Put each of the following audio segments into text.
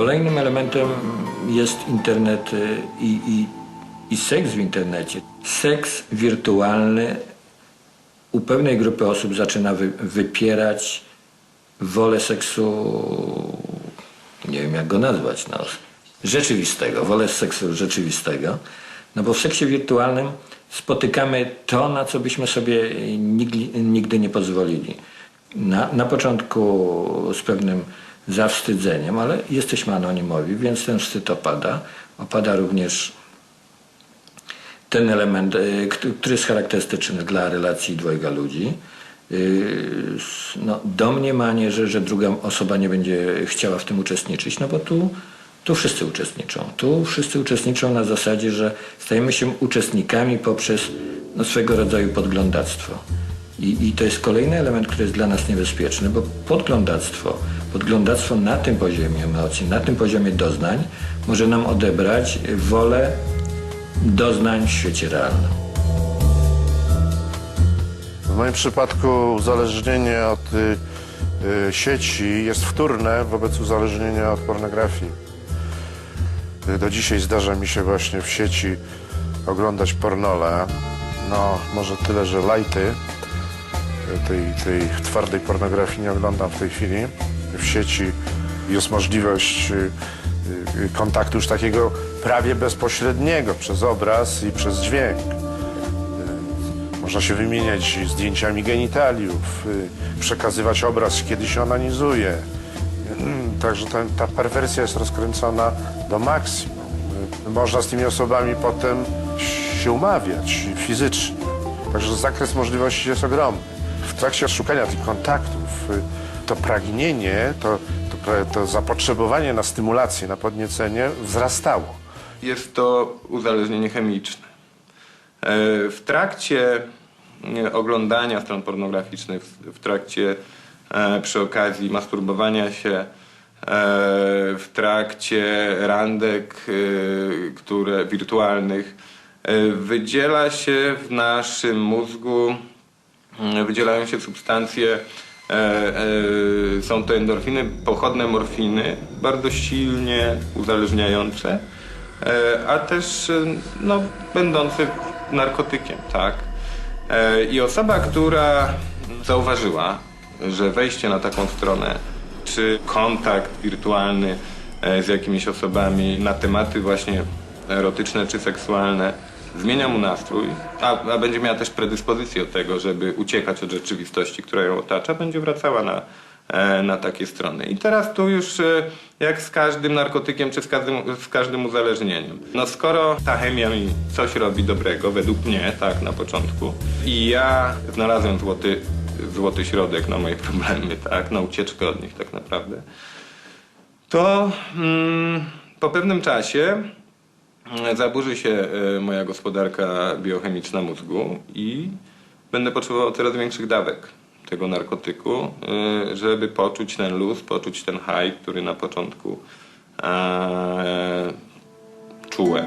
Kolejnym elementem jest internet y, i, i, i seks w internecie. Seks wirtualny u pewnej grupy osób zaczyna wy, wypierać wolę seksu, nie wiem jak go nazwać, no, rzeczywistego, wolę seksu rzeczywistego. No bo w seksie wirtualnym spotykamy to, na co byśmy sobie nigdy, nigdy nie pozwolili. Na, na początku z pewnym zawstydzeniem, ale jesteśmy anonimowi, więc ten wstyd opada. Opada również ten element, któ- który jest charakterystyczny dla relacji dwojga ludzi. S- No, domniemanie, że, że druga osoba nie będzie chciała w tym uczestniczyć, no bo tu, tu wszyscy uczestniczą. Tu wszyscy uczestniczą na zasadzie, że stajemy się uczestnikami poprzez no, swego rodzaju podglądactwo. I, I to jest kolejny element, który jest dla nas niebezpieczny, bo podglądactwo, podglądactwo na tym poziomie emocji, na tym poziomie doznań może nam odebrać wolę doznań w świecie realnym. W moim przypadku uzależnienie od y, y, sieci jest wtórne wobec uzależnienia od pornografii. Y, Do dzisiaj zdarza mi się właśnie w sieci oglądać pornole. No, może tyle, że lajty y, tej, tej twardej pornografii nie oglądam w tej chwili. W sieci jest możliwość y, y, kontaktu już takiego prawie bezpośredniego przez obraz i przez dźwięk. Można się wymieniać zdjęciami genitaliów, y, przekazywać obraz, kiedy się onanizuje. Mm, Także ta, ta perwersja jest rozkręcona do maksimum. Y, Można z tymi osobami potem się umawiać fizycznie. Także zakres możliwości jest ogromny. W trakcie szukania tych kontaktów y, to pragnienie, to, to, to zapotrzebowanie na stymulację, na podniecenie wzrastało. Jest to uzależnienie chemiczne. E, W trakcie e, oglądania stron pornograficznych, w- trakcie e, przy okazji masturbowania się, w trakcie randek które, wirtualnych, wydziela się w naszym mózgu wydzielają się substancje, są to endorfiny, pochodne morfiny, bardzo silnie uzależniające, e, a też e, no, będące narkotykiem, tak. E, I osoba, która zauważyła, że wejście na taką stronę, czy kontakt wirtualny e, z jakimiś osobami na tematy właśnie erotyczne czy seksualne zmienia mu nastrój, a, a będzie miała też predyspozycję do tego, żeby uciekać od rzeczywistości, która ją otacza, będzie wracała na, e, na takie strony. I teraz tu już e, jak z każdym narkotykiem czy z każdym, z każdym uzależnieniem. No skoro ta chemia mi coś robi dobrego, według mnie, tak na początku, i ja znalazłem złoty, złoty środek na moje problemy, tak, na ucieczkę od nich tak naprawdę, to mm, po pewnym czasie zaburzy się e, moja gospodarka biochemiczna mózgu i będę potrzebował coraz większych dawek tego narkotyku, e, żeby poczuć ten luz, poczuć ten high, który na początku e, czułem.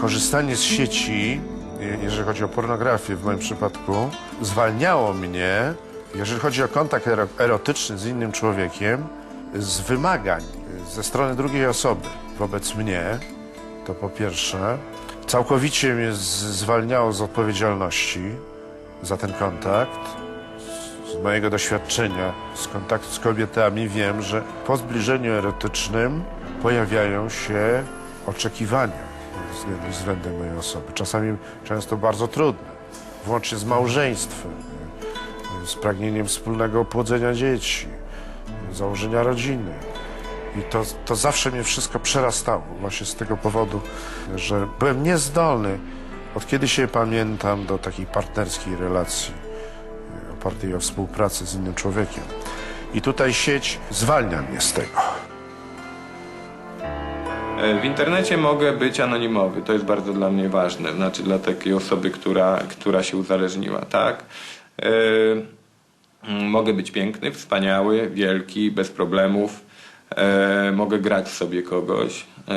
Korzystanie z sieci, je- jeżeli chodzi o pornografię w moim przypadku, zwalniało mnie, jeżeli chodzi o kontakt ero- erotyczny z innym człowiekiem, z wymagań ze strony drugiej osoby wobec mnie, to po pierwsze. Całkowicie mnie zwalniało z odpowiedzialności za ten kontakt. Z mojego doświadczenia z kontaktu z kobietami wiem, że po zbliżeniu erotycznym pojawiają się oczekiwania względem, względem mojej osoby. Czasami często bardzo trudne, włącznie z małżeństwem, z pragnieniem wspólnego opłodzenia dzieci, założenia rodziny. I to, to zawsze mnie wszystko przerastało, właśnie z tego powodu, że byłem niezdolny, od kiedy się pamiętam, do takiej partnerskiej relacji e, opartej o współpracę z innym człowiekiem. I tutaj sieć zwalnia mnie z tego. E, W internecie mogę być anonimowy, to jest bardzo dla mnie ważne, znaczy dla takiej osoby, która, która się uzależniła, tak? Mm, mogę być piękny, wspaniały, wielki, bez problemów, e, mogę grać sobie kogoś e,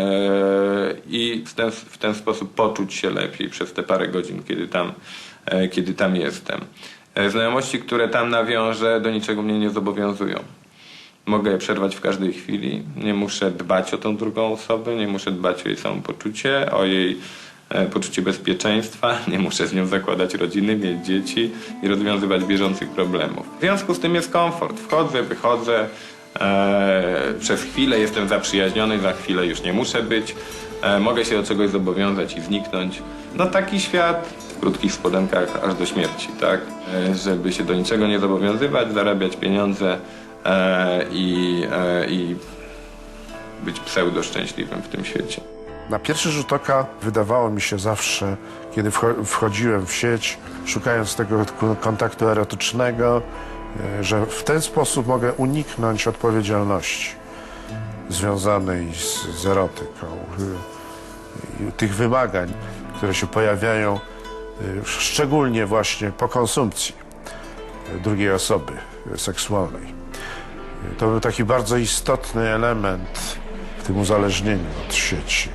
i w ten, w ten sposób poczuć się lepiej przez te parę godzin, kiedy tam, e, kiedy tam jestem. E, znajomości, które tam nawiążę, do niczego mnie nie zobowiązują. mogę je przerwać w każdej chwili. Nie muszę dbać o tą drugą osobę, nie muszę dbać o jej samopoczucie, o jej e, poczucie bezpieczeństwa, nie muszę z nią zakładać rodziny, mieć dzieci i rozwiązywać bieżących problemów. W związku z tym jest komfort. Wchodzę, wychodzę, przez chwilę jestem zaprzyjaźniony, za chwilę już nie muszę być. E, mogę się do czegoś zobowiązać i zniknąć. No taki świat w krótkich spodenkach aż do śmierci, tak? E, żeby się do niczego nie zobowiązywać, zarabiać pieniądze e, i, e, i być pseudo szczęśliwym w tym świecie. Na pierwszy rzut oka wydawało mi się zawsze, kiedy wcho- wchodziłem w sieć, szukając tego kontaktu erotycznego, e, że w ten sposób mogę uniknąć odpowiedzialności związanej z, z erotyką, y, tych wymagań, które się pojawiają y, szczególnie właśnie po konsumpcji y, drugiej osoby y, seksualnej. To był taki bardzo istotny element w tym uzależnieniu od sieci.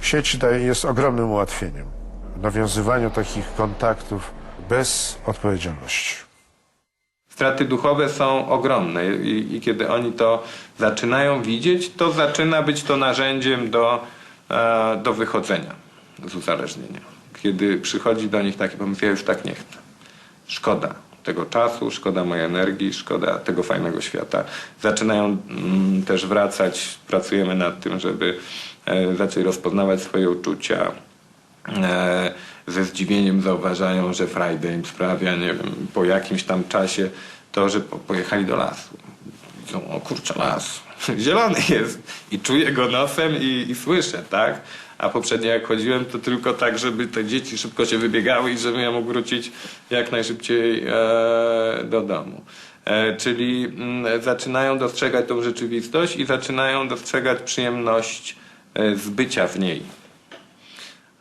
Sieć jest ogromnym ułatwieniem w nawiązywaniu takich kontaktów bez odpowiedzialności. Straty duchowe są ogromne i, i kiedy oni to zaczynają widzieć, to zaczyna być to narzędziem do, e, do wychodzenia z uzależnienia. Kiedy przychodzi do nich taki pomysł, ja już tak nie chcę. Szkoda tego czasu, szkoda mojej energii, szkoda tego fajnego świata. Zaczynają mm, też wracać, pracujemy nad tym, żeby e, zacząć rozpoznawać swoje uczucia, e, ze zdziwieniem zauważają, że frajdę im sprawia, nie wiem, po jakimś tam czasie to, że po, pojechali do lasu. Widzą, o kurczę, las, zielony jest i czuję go nosem i, i słyszę, tak? A poprzednio jak chodziłem, to tylko tak, żeby te dzieci szybko się wybiegały i żebym ja mógł wrócić jak najszybciej e, do domu. E, czyli mm, zaczynają dostrzegać tą rzeczywistość i zaczynają dostrzegać przyjemność e, z bycia w niej.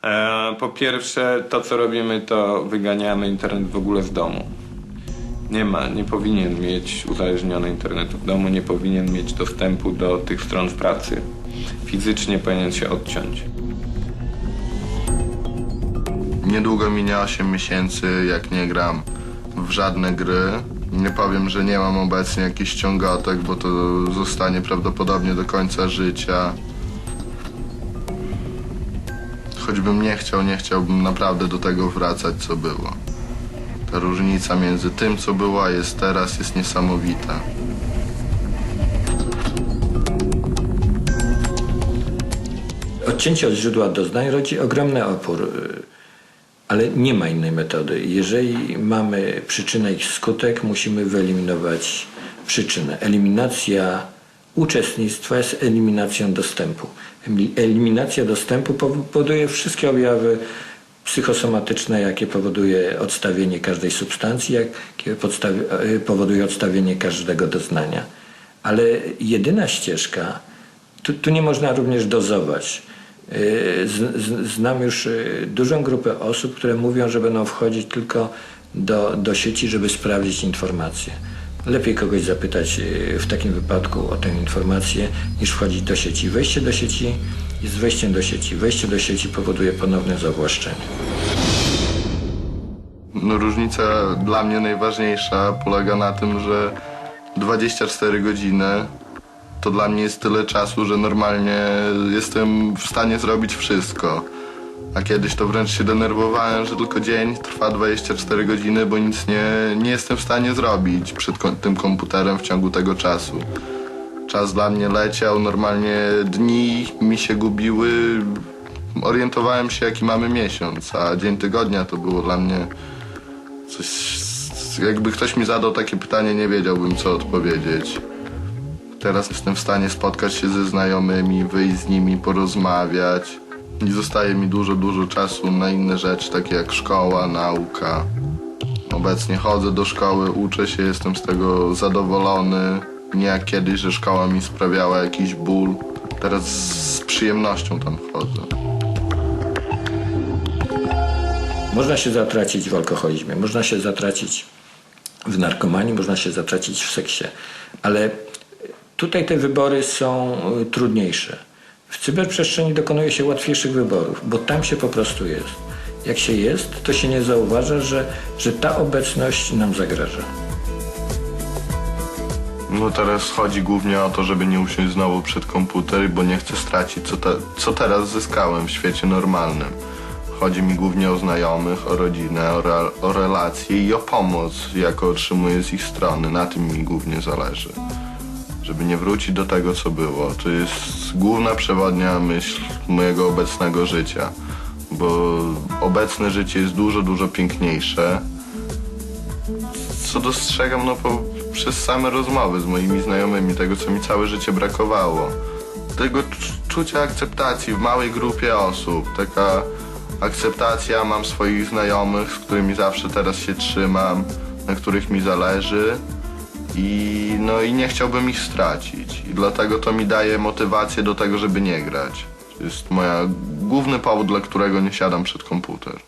E, Po pierwsze, to co robimy, to wyganiamy internet w ogóle z domu. Nie ma, nie powinien mieć uzależniony internetu w domu, nie powinien mieć dostępu do tych stron w pracy. Fizycznie powinien się odciąć. Niedługo minie 8 miesięcy, jak nie gram w żadne gry. Nie powiem, że nie mam obecnie jakichś ciągotek, bo to zostanie prawdopodobnie do końca życia. Choćbym nie chciał, nie chciałbym naprawdę do tego wracać, co było. Różnica między tym, co było, a jest teraz, jest niesamowita. Odcięcie od źródła doznań rodzi ogromny opór, y, ale nie ma innej metody. Jeżeli mamy przyczynę i skutek, musimy wyeliminować przyczynę. Eliminacja uczestnictwa jest eliminacją dostępu. Eli- Eliminacja dostępu powoduje wszystkie objawy psychosomatyczne, jakie powoduje odstawienie każdej substancji, jakie y, powoduje odstawienie każdego doznania. Ale jedyna ścieżka, tu, tu nie można również dozować. Yy, z- z- Znam już yy, dużą grupę osób, które mówią, że będą wchodzić tylko do, do sieci, żeby sprawdzić informacje. Lepiej kogoś zapytać w takim wypadku o tę informację, niż wchodzić do sieci. Wejście do sieci jest wejściem do sieci. Wejście do sieci powoduje ponowne zawłaszczenie. No, różnica dla mnie najważniejsza polega na tym, że 24 godziny to dla mnie jest tyle czasu, że normalnie jestem w stanie zrobić wszystko. A kiedyś to wręcz się denerwowałem, że tylko dzień trwa 24 godziny, bo nic nie, nie jestem w stanie zrobić przed tym komputerem w ciągu tego czasu. Czas dla mnie leciał, normalnie dni mi się gubiły. Orientowałem się, jaki mamy miesiąc, a dzień tygodnia to było dla mnie coś. Jakby ktoś mi zadał takie pytanie, nie wiedziałbym, co odpowiedzieć. Teraz jestem w stanie spotkać się ze znajomymi, wyjść z nimi, porozmawiać. I zostaje mi dużo, dużo czasu na inne rzeczy, takie jak szkoła, nauka. Obecnie chodzę do szkoły, uczę się, jestem z tego zadowolony. Nie jak kiedyś, że szkoła mi sprawiała jakiś ból. Teraz z przyjemnością tam chodzę. Można się zatracić w alkoholizmie, można się zatracić w narkomanii, można się zatracić w seksie, ale tutaj te wybory są y, trudniejsze. W cyberprzestrzeni dokonuje się łatwiejszych wyborów, bo tam się po prostu jest. Jak się jest, to się nie zauważa, że, że ta obecność nam zagraża. No teraz chodzi głównie o to, żeby nie usiąść znowu przed komputer, bo nie chcę stracić, co, te, co teraz zyskałem w świecie normalnym. Chodzi mi głównie o znajomych, o rodzinę, o, re, o relacje i o pomoc, jaką otrzymuję z ich strony. Na tym mi głównie zależy. Żeby nie wrócić do tego, co było. To jest główna przewodnia myśl mojego obecnego życia. Bo obecne życie jest dużo, dużo piękniejsze co dostrzegam no, po, przez same rozmowy z moimi znajomymi, tego co mi całe życie brakowało. Tego cz- czucia akceptacji w małej grupie osób. Taka akceptacja, mam swoich znajomych, z którymi zawsze teraz się trzymam, na których mi zależy i, no, i nie chciałbym ich stracić. I dlatego to mi daje motywację do tego, żeby nie grać. To jest moja główny powód, dla którego nie siadam przed komputer.